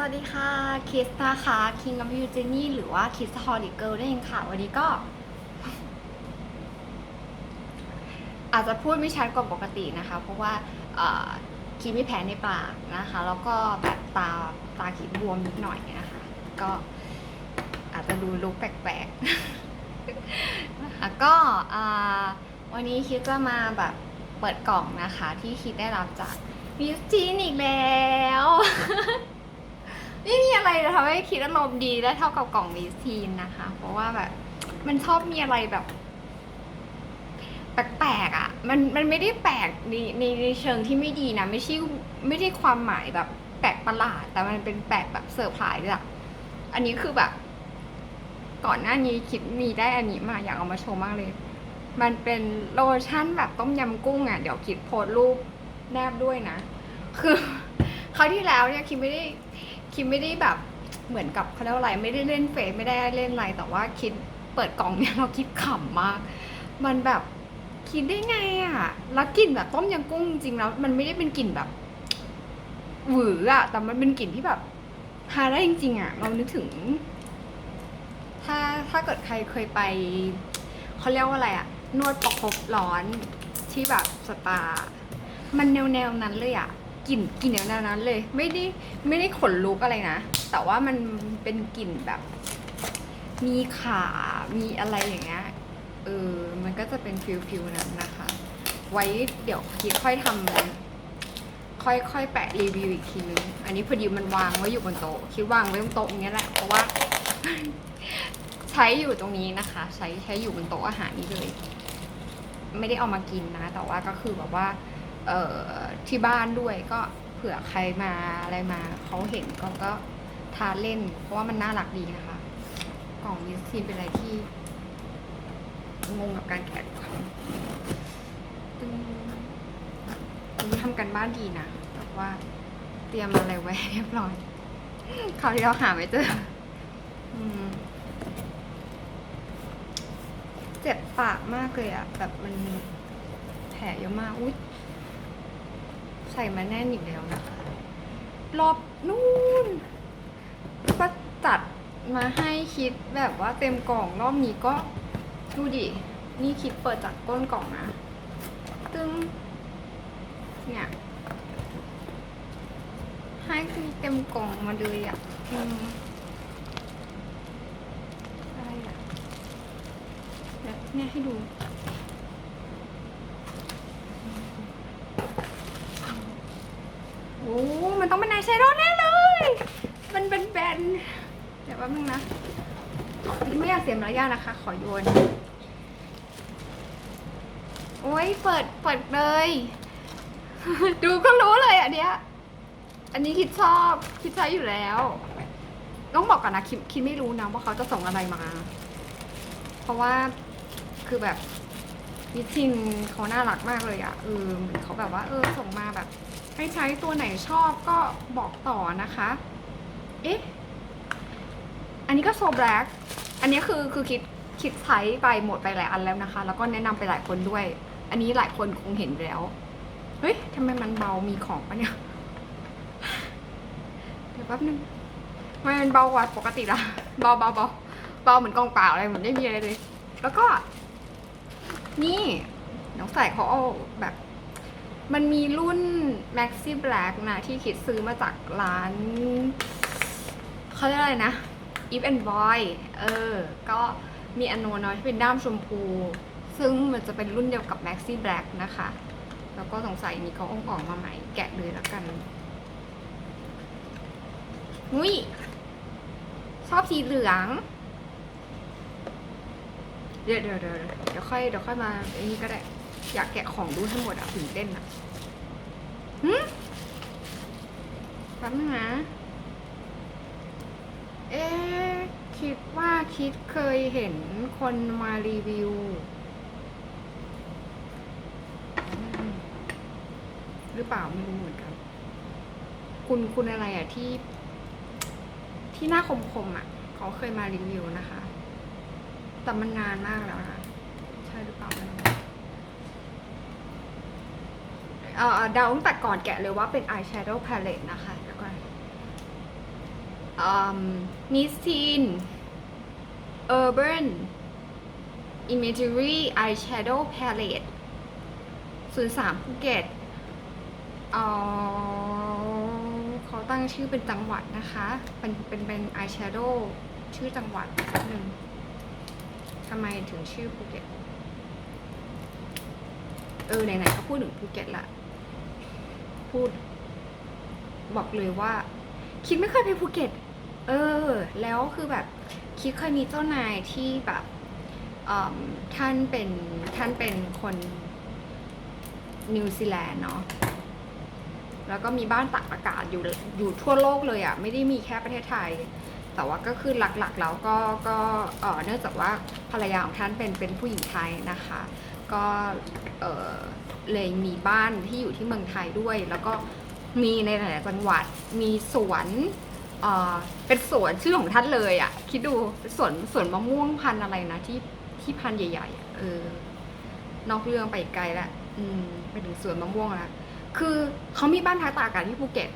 สวัสดีค่ะคิสนะคะ King of You Jenny หรือว่า Kiss Holic Girl นั่นเองค่ะ วันนี้ก็ อาจจะพูดไม่ชัดกว่าปกตินะคะ เพราะว่าคิดไม่แพ้ในปากนะคะ แล้วก็แบบตาตาคิดบวมนิดหน่อยนะคะ ก็อาจจะดูลุกแปลกๆนะคะก็วันนี้คิดจะมาแบบเปิดกล่องนะคะ ที่คิดได้รับจากมิสจีนอีกแล้ว ไม่มีอะไรจะทำให้คิดอารมณ์ดีได้เท่ากับกล่องมิสทีนนะคะ เพราะว่าแบบมันชอบมีอะไรแบบแปลกๆอะ มันมันไม่ได้แปลกในในในเชิงที่ไม่ดีนะ ไม่ใช่ไม่ได้ความหมายแบบแปลกประหลาด แต่มันเป็นแปลกแบบเซอร์ไพรส์อะอันนี้คือแบบ ก่อนหน้านี้คิดมีได้อันนี้มาอยากเอามาโชว์มากเลย มันเป็นโลชั่นแบบต้มยำกุ้งอะ เดี๋ยวคิดโพสรูปแนบด้วยนะ คือคราวที่แล้วเนี่ยคิดไม่ได้ คิดไม่ได้แบบเหมือนกับเขาเรียกว่าอะไรไม่ได้เล่นเฟซไม่ได้เล่นอะไรแต่ว่าคิดเปิดกล่องเนี่ยเราคิดขำมาก มันแบบคิดได้ไงอะ่ะแล้วกลิ่นแบบต้มยำกุ้งจริงๆแล้วมันไม่ได้เป็นกลิ่นแบบหวืออะ่ะแต่มันเป็นกลิ่นที่แบบทาได้จริงๆอะ่ะเรานึกถึง ถ้าถ้าเกิดใครเคยไปเขาเรียกว่าอะไรอะ่ะนวดประคบร้อนที่แบบสปา มันแนวแนวนั้นเลยอะ กลิ่นกลิ่นแนวนวๆนั้นเลย ไม่ได้ไม่ได้ขนลุกอะไรนะ แต่ว่ามันเป็นกลิ่นแบบ มีขามีอะไรอย่างเงี้ยเออมันก็จะเป็นฟิลฟิลนั้นนะคะ ไว้เดี๋ยวคิดค่อยทำค่อยค่อยแปะรีวิวอีกทีนึง อันนี้พอดีมันวางไว้อยู่บนโต๊ะคิดวางไว้บนโต๊ะอย่างเงี้ยแหละเพราะว่า ใช้อยู่ตรงนี้นะคะ ใช้ใช้อยู่บนโต๊ะอาหารนี้เลย ไม่ได้เอามากินนะ แต่ว่าก็คือแบบว่า ที่บ้านด้วยก็เผื่อใครมาอะไรมาเขาเห็นก็ก็ทานเล่น เพราะว่ามันน่ารักดีนะคะ กล่องมิสทีนเป็นอะไรที่ งงกับการแกะทุกครั้งตึ้งนี้ทำกันบ้านดีนะแบบว่าเตรียมอะไรไว้เรียบร้อยคราวที่เราหาไม่เจอเจ็บปากมากเลยอะแบบมันแผลเยอะมาก อุ้ย ส่มาแน่นอีกแล้วนะคะรอบนู่นก็จัดมาให้คิดแบบว่าเต็มกล่องรอบนี้ก็ดูดิ นี่คิดเปิดจากก้นกล่องนะ ตึงเนี่ย ให้มีเต็มกล่องมาเลยอะอืมอะไรอะเดี๋ยวเนี่ยให้ดู อ้มันต้องเป็นไอแชโดว์แน่เลย มันเป็นแบนเดี๋ยวแป๊บนึงนะ ไม่อยากเสียมารยาทนะคะ ขอโยน โอ้ยเปิด เปิดเลย ดูก็รู้เลยอันเนี้ย อันนี้คิดชอบ คิดใช้อยู่แล้ว ต้องบอกก่อนนะคิดคิดไม่รู้นะว่าเขาจะส่งอะไรมา เพราะว่าคือแบบ วิทินเขาน่ารักมากเลยอะเออเหมือนเขาแบบว่า เออส่งมาแบบ ให้ใช้ตัวไหนชอบก็บอกต่อนะคะ เอ๊ะ อันนี้ก็โซแบล็กอันนี้คือคือคิดคิดใช้ไปหมดไปหลายอันแล้วนะคะ แล้วก็แนะนำไปหลายคนด้วย อันนี้หลายคนคงเห็นแล้ว เฮ้ยทำไมมันเบามีของปะเนี่ย เดี๋ยวแป๊บนึงทำไมมันเบากว่าปกติล่ะเบาเบาเบาเบาเหมือนกองเปล่าอะไรเหมือนไม่มีอะไรเลย แล้วก็ นี่น้องใส่เขาเอาแบบ มันมีรุ่น Maxi Black นะ ที่คิดซื้อมาจากร้าน เขาเรียกอะไรนะ Eve and Boy เออ ก็มีอันโนน้อยที่เป็นด้ามชมพู ซึ่งมันจะเป็นรุ่นเดียวกับ Maxi Black นะคะ แล้วก็สงสัยนี้เขาอาออกมาใหม่แกะเลยแล้วกันนุ้ยชอบสีเหลือง เดี๋ยวเดี๋ยวเดี๋ยวเดี๋ยวค่อยเดี๋ยวค่อยมาอ้นี่ก็ได้ อยากแกะของดูทั้งหมดอะตื่นเต้นอะหืมแป๊บนึงนะ เอ๊คิดว่าคิดเคยเห็นคนมารีวิว หรือเปล่าไม่รู้เหมือนกัน คุณคุณอะไรอะที่ ที่หน้าคมๆอะเขาเคยมารีวิวนะคะ แต่มันนานมากแล้วนะใช่หรือเปล่าเอ่อเดาตั้งแต่ก่อนแกะเลยว่าเป็น eyeshadow palette นะคะเดี๋ยวก่อนมิสทีน Urban Imagery Eyeshadow Palette 03ภูเก็ตเอ่อเขาตั้งชื่อเป็นจังหวัดนะคะ เป็นเป็นเป็น eyeshadow ชื่อจังหวัดสักหนึ่ง ทำไมถึงชื่อภูเก็ต เออ ไหนๆก็พูดถึงภูเก็ตละ พูด บอกเลยว่า คิดไม่เคยไปภูเก็ต เออ แล้วคือแบบ คิดเคยมีเจ้านายที่แบบท่านเป็นท่านเป็นคนนิวซีแลนด์เนาะ แล้วก็มีบ้านตากอากาศอยู่อยู่ทั่วโลกเลยอะ่ะ ไม่ได้มีแค่ประเทศไทย แต่ว่าก็คือหลักๆแล้วก็ก็เออเนื่องจากว่าภรรยาของท่านเป็นเป็นผู้หญิงไทยนะคะ ก็เออเลยมีบ้านที่อยู่ที่เมืองไทยด้วย แล้วก็มีในหลายๆจังหวัดมีสวนเออเป็นสวนชื่อของท่านเลยอะ่ะคิดดูสวนสวนมะม่วงพันอะไรนะที่ที่พันใหญ่ๆเออนอกเรื่องไปไกลล้วอืมไปถึงสวนมะม่วงล้วคือเขามีบ้านพักตากอากาศที่ภูเก็ต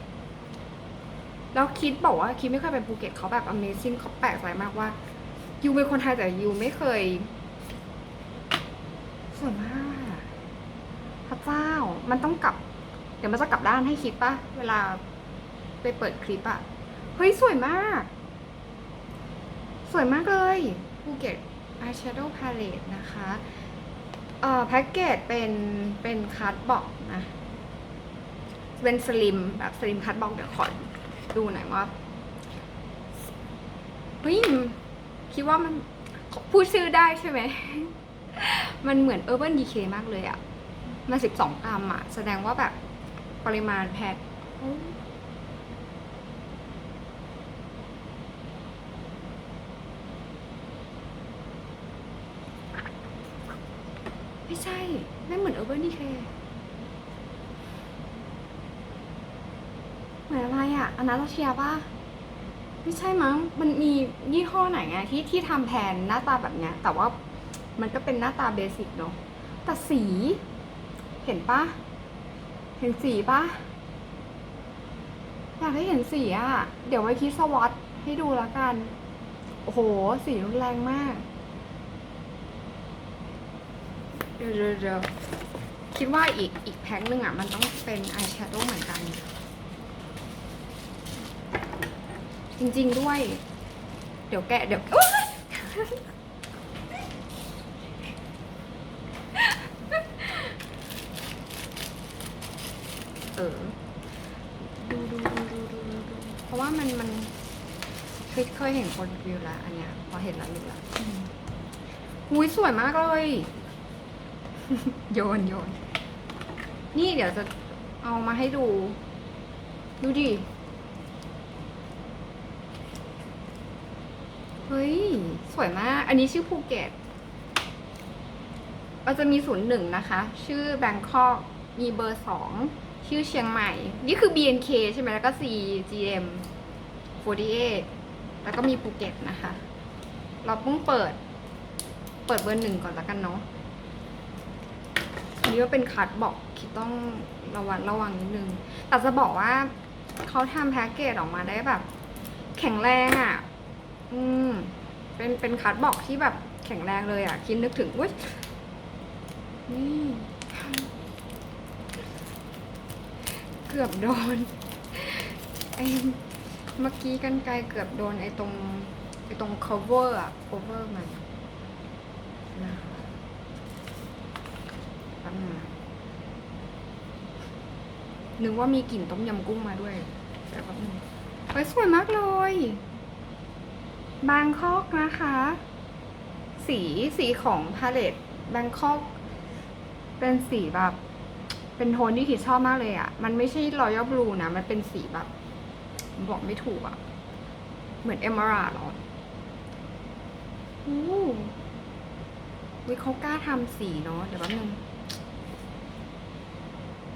แล้วคิดบอกว่าคิดไม่เคยไปภูเก็ตเขาแบบ Amazing เขาแปลกใจมากว่า ยูเป็นคนไทยแต่ยูไม่เคยสวยมากพระเจ้า มันต้องกลับ เดี๋ยวมันจะกลับด้านให้คิดปะเวลาไปเปิดคลิปอะเฮ้ย สวยมาก สวยมากเลยภูเก็ต eyeshadow palette นะคะเอ่อแพ็กเกจเป็นเป็นคัตบอกนะ เป็นสลิมแบบสลิมคัตบอกเดี๋ยวขอ ดูหน่อยว่าเฮ้ยคิดว่ามันพูดชื่อได้ใช่ไหม มันเหมือน Urban Decay มากเลยอะมาสิบสองกรัมอะแสดงว่าแบบปริมาณแพทไม่ใช่ ไม่เหมือน Urban Decay เหมื อนอะอนาตาเชียป่ะไม่ใช่มั้ง มันมียี่ห้อไหนไงที่ที่ทำแทนหน้าตาแบบเนี้ย แต่ว่ามันก็เป็นหน้าตาเบสิกเนาะแต่สี เห็นปะเห็นสีปะอยากให้เห็นสีอะเดี๋ยวไว้คิดสวอตให้ดูแล้วกัน โอ้โห สีรุนแรงมาก เดี๋ยวเดี๋ยวเดี๋ยวคิดว่าอีกอีกแพ็คหนึ่งอะมันต้องเป็นอายแชโดว์เหมือนกัน จริง ๆ ด้วย เดี๋ยวแกะเดี๋ยวโอ๊ยเออดูดูดูดูดูดูดูเพราะว่ามันมันเคยเคยเห็นคนรีวิวแล้วอันเนี้ยพอเห็นแล้วรู้แล้วอืมอุ้ยสวยมากเลย โยนโยน นี่เดี๋ยวจะเอามาให้ดู ดูดิ เฮ้ย สวยมาก อันนี้ชื่อภูเก็ตเราจะมีศูนย์หนึ่งนะคะ ชื่อแบงคอกมีเบอร์สองชื่อเชียงใหม่ นี่คือ BNK ใช่ไหมแล้วก็ CGM 48แล้วก็มีภูเก็ตนะคะ เราเพิ่งเปิด เปิดเบอร์หนึ่งก่อนแล้วกันเนาะอันนี้ก็เป็นคัดบอกคิดต้องระวังระวังนิดนึง แต่จะบอกว่าเขาทำแพ็กเกจออกมาได้แบบ แข็งแรงอะ่ะ อืม เป็นเป็นคัดบอกที่แบบแข็งแรงเลยอะ คิดนึกถึงอุ้ยนี่เกือบโดนไอ้เมื่อกี้กันไกลเกือบโดนไอ้ตรงไอ้ตรง cover อะ cover มันนะคะแป๊บนึงนะนึกว่ามีกลิ่นต้มยำกุ้งมาด้วย แต่แป๊บนึงเฮ้ยสวยมากเลย บางคอกนะคะ สีสีของพาเลตแบงคอกเป็นสีแบบ เป็นโทนที่คิดชอบมากเลยอะ่ะ มันไม่ใช่รอยัลบลูนะ มันเป็นสีแบบ บอกไม่ถูกอะ่ะ เหมือนเอม r ราหรออู้วิเขากล้าทำสีเนาะเดี๋ยวแป๊บนึง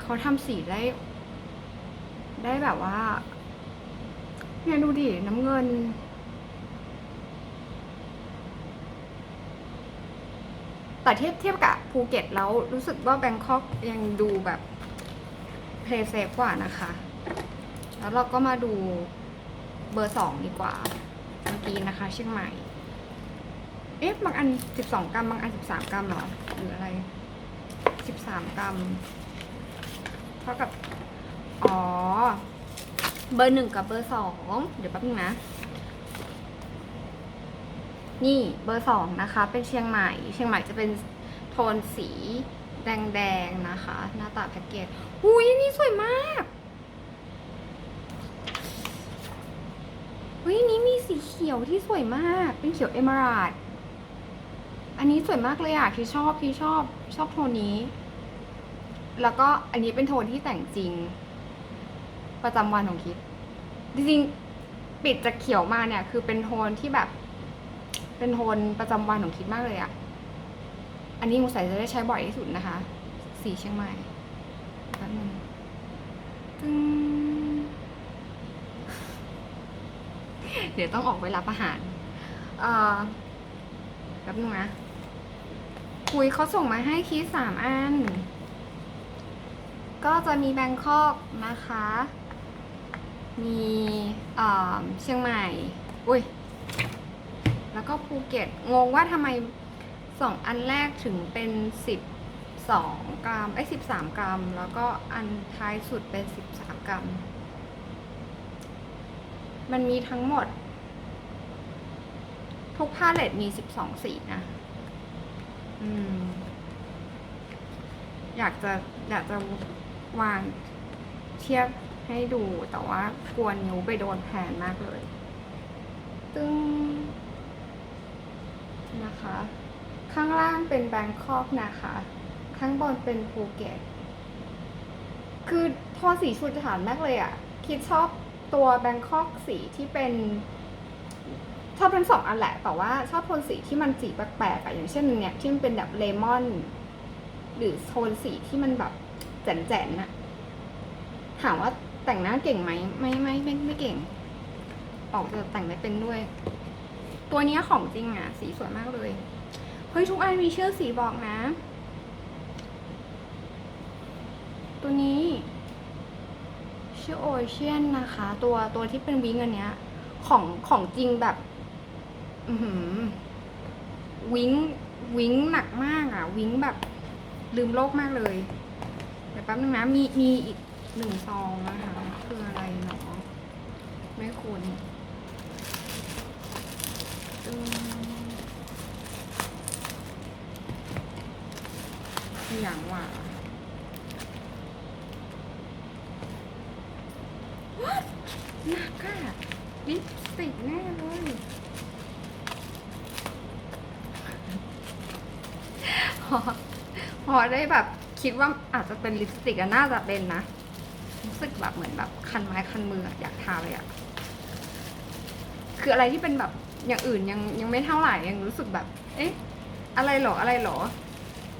เขาทำสีได้ ได้แบบว่าเนี่ยดูดิ น้ำเงิน แต่เทียบเทียบกับภูเก็ตแล้วรู้สึกว่าแบงคอกยังดูแบบเพลย์เซฟกว่านะคะ แล้วเราก็มาดูเบอร์สองดีกว่าเมื่อกี้นะคะ เชียงใหม่ เอ๊ะบางอันสิบสองกรัมบางอันสิบสามกรัมเหรอหรืออะไรสิบสามกรัมเท่ากับ อ๋อ เบอร์หนึ่งกับเบอร์สองเดี๋ยวแป๊บนึงนะ นี่เบอร์สองนะคะเป็นเชียงใหม่ เชียงใหม่จะเป็นโทนสีแดงๆนะคะ หน้าตาแพ็กเกจอุ้ยนี่สวยมากเฮ้ยนี่มีสีเขียวที่สวยมาก เป็นเขียวเอม r ราดอันนี้สวยมากเลยอะพี่ชอบพี่ชอบชอบโทนนี้ แล้วก็อันนี้เป็นโทนที่แต่งจริง ประจำวันของคิด จริงๆปิดจากเขียวมาเนี่ย คือเป็นโทนที่แบบ เป็นโทนประจำวันของคิดมากเลยอะอันนี้มูใส่จะได้ใช้บ่อยที่สุดนะคะ สีเชียงใหม่แป๊บนึงตึ้งเดี๋ยวต้องออกไปรับอาหาร เอ่อแป๊บนึงนะคุยเขาส่งมาให้คิดสามอัน ก็จะมีแบงคอกนะคะ มีเอ่อเชียงใหม่ อุ้ย ก็ภูเก็ต งงว่าทำไมสองอันแรกถึงเป็นสิบสองกรัมไอ้สิบสามกรัม แล้วก็อันท้ายสุดเป็นสิบสามกรัม มันมีทั้งหมด ทุกพาเลตมีสิบสองสีนะ อืม อยากจะอยากจะวางเทียบให้ดูแต่ว่ากวนนิ้วไปโดนแผนมากเลย ตึ้ง นะคะ ข้างล่างเป็นแบงคอกนะคะ ข้างบนเป็นภูเก็ต คือโทนสีชุดฐานมากเลยอะ่ะ คิดชอบตัวแบงคอกสีที่เป็น ชอบทั้งสองอันแหละ แต่ว่าชอบโทนสีที่มันสีแปลกๆอะอย่างเช่นเนี่ยที่มันเป็นแบบเลมอน หรือโทนสีที่มันแบบแจ๋นๆน่ะ ถามว่าแต่งหน้าเก่งไหม ไม่ไม่ไม่ไม่เก่ง ออกจะแต่งไม่เป็นด้วย ตัวนี้ของจริงอะ สีสวยมากเลย เฮ้ย ทุกอันมีชื่อสีบอกนะ ตัวนี้ ชื่อโอเชียนนะคะ ตัวตัวที่เป็นวิงอันเนี้ย ของของจริงแบบ อืวิงวิงหนักมากอะ วิงแบบลืมโลกมากเลยเดี๋ยวแป๊บนึงนะ มีมีอีกหนึ่งซองนะคะ คืออะไรเนาะไม่คุ้น อืมอย่างว่าหนักอะลิปสติกแน่เลยพอพอได้แบบคิดว่าอาจจะเป็นลิปสติกอะน่าจะเป็นนะ รู้สึกแบบเหมือนแบบคันไม้คันมืออยากทาเลยอะคืออะไรที่เป็นแบบ อย่างอื่นยังยังไม่เท่าไหร่ยังรู้สึกแบบ เอ๊ะ อะไรหรออะไรหรอ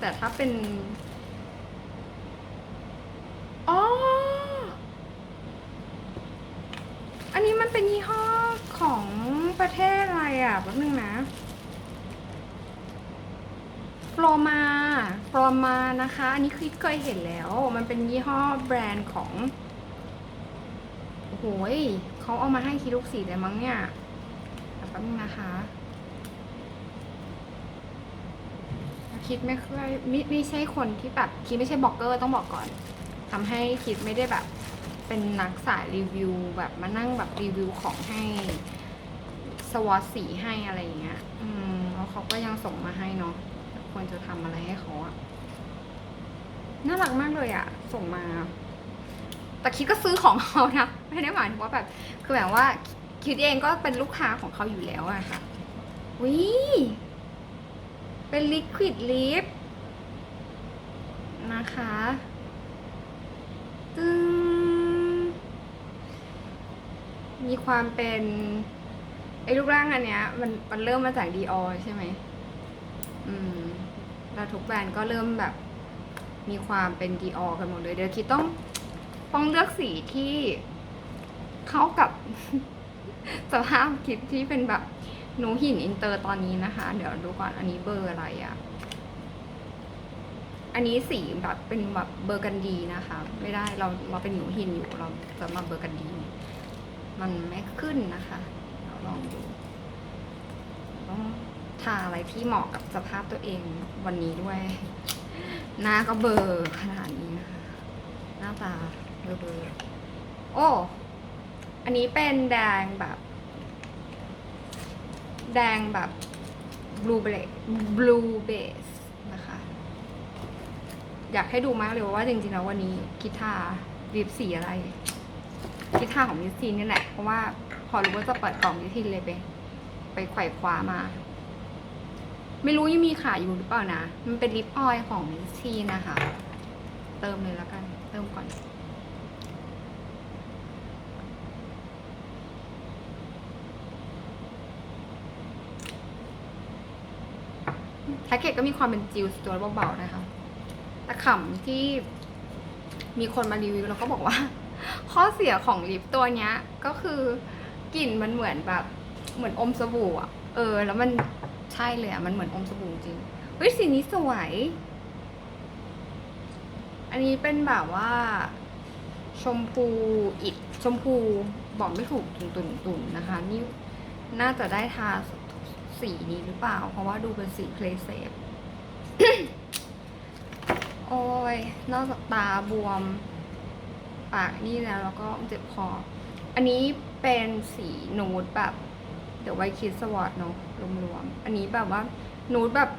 แต่ถ้าเป็นอ๋ออันนี้มันเป็นยี่ห้อของประเทศอะไรอะแป๊บนึงนะโปรมาโปรมานะคะ อันนี้คือเคยเห็นแล้ว มันเป็นยี่ห้อแบรนด์ของโอ้โหยเขาเอามาให้คิดลูกสีเลยมั้งเนี่ย แป๊บนึงนะคะ คิดไม่เคยไม่ไม่ใช่คนที่แบบคิดไม่ใช่บล็อกเกอร์ต้องบอกก่อนทำให้คิดไม่ได้แบบ เป็นนักสายรีวิว แบบมานั่งแบบรีวิวของให้สวอตสีให้อะไรอย่างเงี้ย อืมแล้วเขาก็ยังส่งมาให้เนาะควรจะทำอะไรให้เขาอะน่ารักมากเลยอะส่งมา แต่คิดก็ซื้อของเขานะไม่ได้หมายถึงว่าแบบ คือแบบว่า คิดเองก็เป็นลูกค้าของเขาอยู่แล้วอะค่ะวิเป็นลิควิดลิปนะคะตึงมีความเป็นไอ้รูปร่างอันเนี้ยมันมันเริ่มมาจากดีออใช่ไหมอืมแล้วทุกแบรนด์ก็เริ่มแบบ มีความเป็นดีออกันหมดเลย เดี๋ยวคิดต้องต้องเลือกสีที่เข้ากับ สภาพคิดที่เป็นแบบหนูหินอินเตอร์ตอนนี้นะคะ เดี๋ยวดูก่อนอันนี้เบอร์อะไรอะ่ะ อันนี้สีแบบเป็นแบบเบอร์กันดีนะคะ ไม่ได้เราเราเป็นหนูหินอยู่เราจะมาเบอร์กันดี มันไม่ขึ้นนะคะเราลองดูต้องทาอะไรที่เหมาะกับสภาพตัวเองวันนี้ด้วย หน้าก็เบอร์ขนาดนี้นะคะหน้าตาเบลอเบอร์โอ้ อันนี้เป็นแดงแบบ แดงแบบ blue base blue base นะคะ อยากให้ดูมากเลยว่าจริงๆแล้ววันนี้คิดทาลิปสีอะไรคิดทาของมิสซีนนี่แหละ เพราะว่าพอรู้ว่าจะเปิดกล่องมิสซีนเลยไป ไปไขว่คว้ามา ไม่รู้ยังมีขายอยู่หรือเปล่านะ มันเป็นลิปออยล์ของมิสซีนนะคะ เติมเลยแล้วกัน เติมก่อน แพ็กเกจก็มีความเป็นจิลสตัวเบาๆนะคะแต่ขำที่มีคนมารีวิวแล้วก็บอกว่า ข้อเสียของลิปตัวเนี้ย ก็คือกลิ่นมันเหมือนแบบเหมือนอมสบู่อะ เออ แล้วมันใช่เลยอะ มันเหมือนอมสบู่จริงเฮ้ยสีนี้สวย อันนี้เป็นแบบว่า ชมพูอิดชมพูบอกไม่ถูกตุนตุนๆนะคะ นี่น่าจะได้ทาส สีนี้หรือเปล่า เพราะว่าดูเป็นสีเพลเซฟโอ้ย นอกจากตาบวม ปากนี่แล้วแล้วก็เจ็บคอ อันนี้เป็นสีนูดแบบ เดี๋ยวไว้คิดสวอตเนาะรวมๆ อันนี้แบบว่า นูดแบบ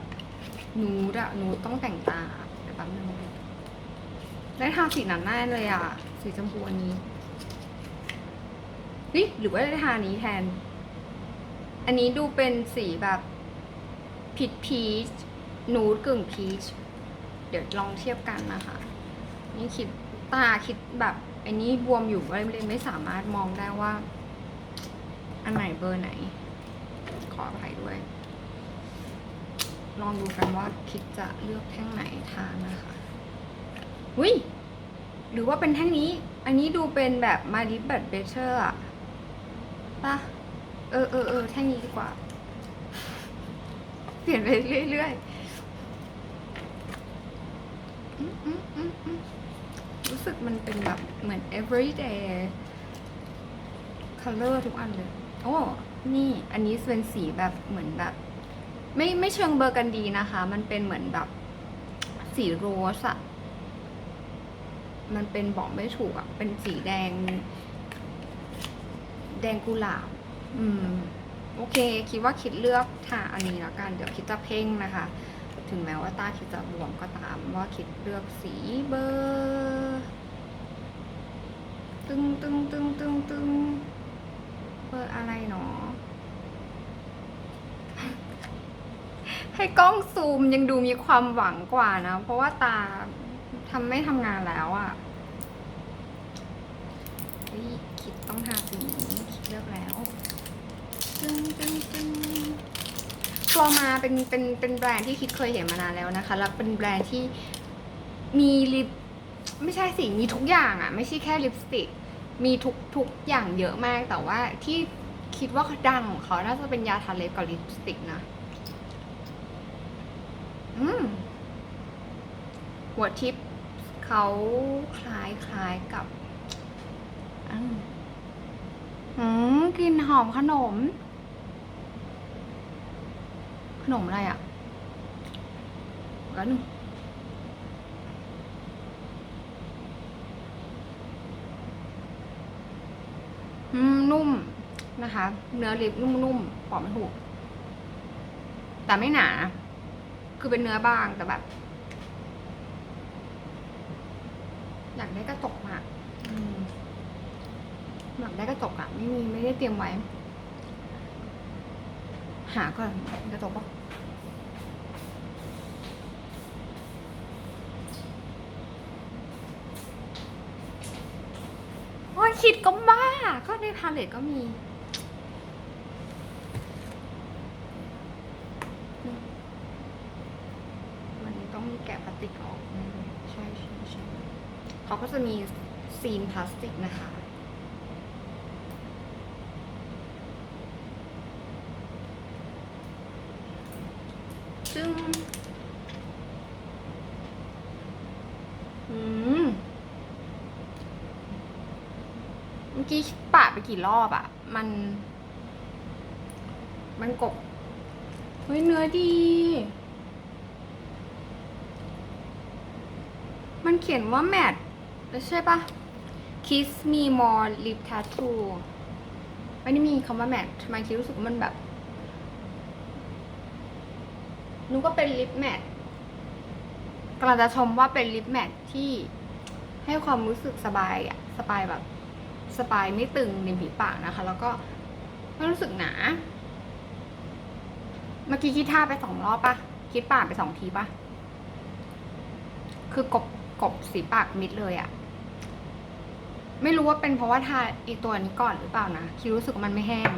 นูดอะนูดต้องแต่งตาเดี๋ยวแป๊บนึงได้ทาสีนั้นแน่เลยอะสีชมพูอันนี้นี่หรือว่าได้ทานี้แทน อันนี้ดูเป็นสีแบบผิดพีชนูดกึ่งพีช เดี๋ยวลองเทียบกันนะคะ นี่คิดตาคิดแบบอันนี้บวมอยู่เลยเลยไม่สามารถมองได้ว่า อันไหนเบอร์ไหน ขออภัยด้วย ลองดูกันว่าคิดจะเลือกแท่งไหนทานนะคะอุ้ยหรือว่าเป็นแท่งนี้ อันนี้ดูเป็นแบบมาดิบัตเบเชอร์อะป่ะ เออเออเออแท่งนี้ดีกว่า เปลี่ยนไปเรื่อยๆอืมอืมอืมอืมรู้สึกมันเป็นแบบเหมือน everyday color ทุกอันเลย โอ้ นี่อันนี้เป็นสีแบบเหมือนแบบ ไม่ไม่เชิงเบอร์กันดีนะคะ มันเป็นเหมือนแบบสีโรสอะมันเป็นบอกไม่ถูกอะเป็นสีแดง แดงกุหลาบ อืม โอเค คิดว่าคิดเลือกทาอันนี้แล้วกัน เดี๋ยวคิดจะเพ่งนะคะ ถึงแม้ว่าตาคิดจะบวมก็ตามว่าคิดเลือกสีเบอร์ตึงตึงตึงตึงตึงเบอร์อะไรหนอให้กล้องซูมยังดูมีความหวังกว่านะ เพราะว่าตาทำไม่ทำงานแล้วอะ่ะคิดต้องทาสีนี้คิดเลือกแล้ว ตึงตึงตึงฟลอมาเป็นเป็นเป็นแบรนด์ที่คิดเคยเห็นมานานแล้วนะคะ แล้วเป็นแบรนด์ที่มีลิปไม่ใช่สิมีทุกอย่างอะ่ะไม่ใช่แค่ลิปสติก มีทุกทุกอย่างเยอะมาก แต่ว่าที่คิดว่าดังของเขาน่าจะเป็นยาทาเล็บกับลิปสติกนะ อืมหัวทิปเขาคล้ายคล้ายกับอืมกลิ่นหอมขนม ขนมอะไรอะ่ะแล้วหนึ่งอืมนุ่มนะคะ เนื้อลิปนุ่มๆบอกไม่ถูก แต่ไม่หนา คือเป็นเนื้อบางแต่แบบ อยากได้กระจกอะอืมอยากได้กระจกอะไม่มีไม่ได้เตรียมไว้ หาก่อนกระจกปะโอ้ยคิดก็บ้า ก็ในพาเลตก็มีมันต้องมีแกะพลาสติกออก ใช่ใช่ใช่เขาก็จะมีซีนพลาสติกนะคะ ซึ่ง อื มอกี้ปาดไปกี่รอบอะมัน มันกบเฮ้ยเนื้อดี มันเขียนว่าแมทแล้วใช่ปะ Kiss me more lip tattoo ไม่ได้มีคำว่าแมททำไมคิดรู้สึกว่ามันแบบนึกว่าเป็นลิปแมทกำลังจะชมว่าเป็นลิปแมทที่ให้ความรู้สึกสบายอะสบายแบบ สบายไม่ตึงริมฝีปากนะคะ แล้วก็ไม่รู้สึกหนา เมื่อกี้คิดท่าไปสองรอบปะคิดปากไปสองทีปะคือกบกบสีปากมิดเลยอะไม่รู้ว่าเป็นเพราะว่าทาอีตัวนี้ก่อนหรือเปล่านะคิดรู้สึกว่ามันไม่แห้ง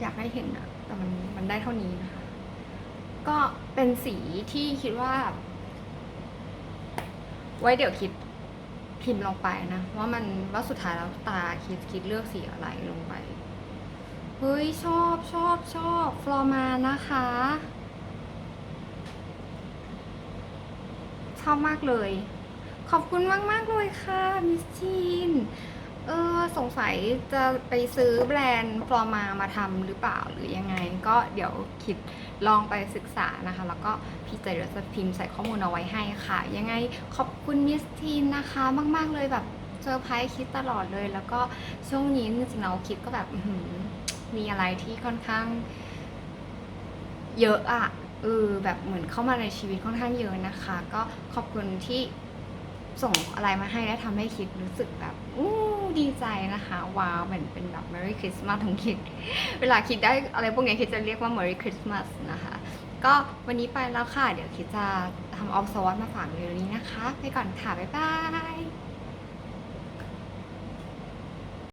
อยากให้เห็นอะแต่มันมันได้เท่านี้นะคะ ก็เป็นสีที่คิดว่า ไว้เดี๋ยวคิดพิมพ์ลงไปนะว่ามันว่าสุดท้ายแล้วตาคิดคิดเลือกสีอะไรลงไป เฮ้ย ชอบชอบชอบฟลอร์มานะคะ ชอบมากเลย ขอบคุณมากมากเลยค่ะ มิสจีน เออสงสัยจะไปซื้อแบรนด์ฟลอร์มามาทำหรือเปล่าหรือยังไง ก็เดี๋ยวคิดลองไปศึกษานะคะ แล้วก็พี่เจเดี๋ยวจะพิมพ์ใส่ข้อมูลเอาไว้ให้ค่ะ ยังไงขอบคุณมิสทีนนะคะมาก ๆ เลยแบบเซอร์ไพรส์คิดตลอดเลย แล้วก็ช่วงนี้จริงๆเราคิดก็แบบมีอะไรที่ค่อนข้าง เยอะอะเออแบบเหมือนเข้ามาในชีวิตค่อนข้างเยอะนะคะ ก็ขอบคุณที่ ส่งอะไรมาให้และทำให้คิดรู้สึกแบบอู้ดีใจนะคะ ว้าวเหมือนเป็นแบบ Merry Christmas ของคิด เวลาคิดได้อะไรพวกนี้คิดจะเรียกว่า Merry Christmas นะคะ ก็วันนี้ไปแล้วค่ะ เดี๋ยวคิดจะทำออฟสวอตมาฝากเร็วนี้นะคะ ไปก่อนค่ะ บ๊ายบาย